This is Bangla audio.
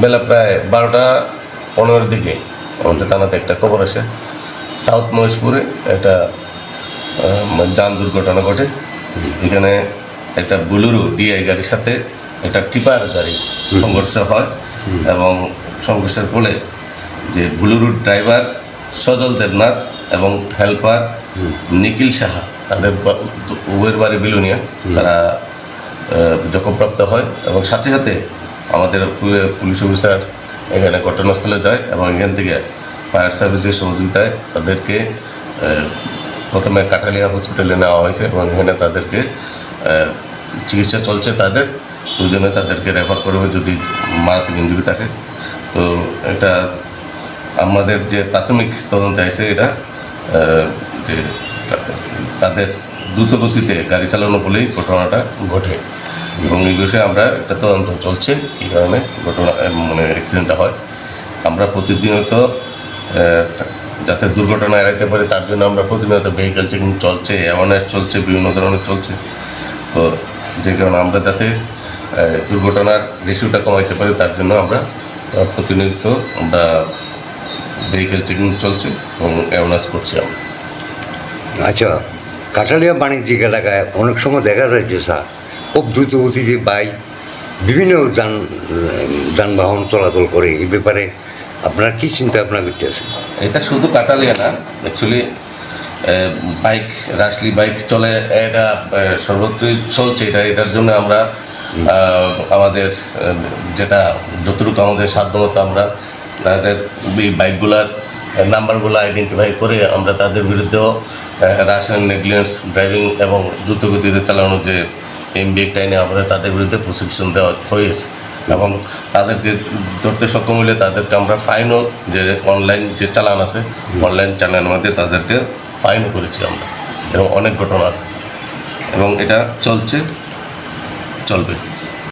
বেলা প্রায় বারোটা পনেরোর দিকে আমাদের থানাতে একটা খবর আসে। সাউথ মহেশপুরে একটা যান দুর্ঘটনা ঘটে। এখানে একটা বুলুরু ডিআই গাড়ির সাথে একটা টিপার গাড়ি সংঘর্ষ হয় এবং সংঘর্ষের ফলে যে বুলুরুর ড্রাইভার সজল দেবনাথ এবং হেল্পার নিখিল সাহা, তাদের উভয়ের বাড়ি বিলুনিয়া। তারা জখমপ্রাপ্ত হয় এবং সাথে সাথে আমাদের পুলিশ অফিসার এখানে ঘটনাস্থলে যায় এবং এখান থেকে ফায়ার সার্ভিসের সহযোগিতায় তাদেরকে প্রথমে কাঠালিয়া হসপিটালে নেওয়া হয়েছে এবং এখানে তাদেরকে চিকিৎসা চলছে তাদের। দুজনে তাদেরকে রেফার করবে যদি মারাত্মক ইঞ্জুরি থাকে। তো এটা আমাদের যে প্রাথমিক তদন্তে আছে এটা যে তাদের দ্রুতগতিতে গাড়ি চালানো বলেই ঘটনাটা ঘটে। এবং বিষয়ে আমরা একটা তদন্ত চলছে কী কারণে ঘটনা মানে অ্যাক্সিডেন্টটা হয়। আমরা প্রতিনিয়ত আহ, যাতে দুর্ঘটনা এড়াইতে পারি তার জন্য আমরা প্রতিনিয়ত ভেহিক্যাল চেকিং চলছে অ্যাওয়ারনেস চলছে বিভিন্ন ধরনের চলছে। তো যে কারণে আমরা যাতে দুর্ঘটনার রেশিওটা কমাইতে পারি তার জন্য আমরা প্রতিনিয়ত আমরা ভেহিক্যাল চেকিং চলছে এবং অ্যাওয়ারনেস করছি আমরা। আচ্ছা কাঠালিয়া বাণিজ্যিক এলাকায় অনেক সময় দেখা যায় যে স্যার খুব দ্রুত গতিতে বাইক বিভিন্ন যান যানবাহন চলাচল করে। এই ব্যাপারে আপনার কি চিন্তা ভাবনা করতেছেন এটা শুধু কাটালিয়া না অ্যাকচুয়ালি বাইক রাসলি বাইক চলে এটা সর্বত্রই চলছে। এটা এটার জন্য আমরা আমাদের যেটা যতটুকু আমাদের সাধ্যমতো আমরা তাদের বাইকগুলার নাম্বারগুলো আইডেন্টিফাই করে আমরা তাদের বিরুদ্ধেও রাসায়ন নেগলিয়েন্স ড্রাইভিং এবং দ্রুতগতিতে চালানোর যে এমবিএ টাইনে আমরা তাদের বিরুদ্ধে প্রশিক্ষণ দেওয়া হয়েছে এবং তাদেরকে ধরতে সক্ষম হলে তাদেরকে আমরা ফাইনও যে অনলাইন যে চালান আছে অনলাইন চালানের মধ্যে তাদেরকে ফাইনও করেছি আমরা। এবং অনেক ঘটনা আছে। এবং এটা চলছে, চলবে।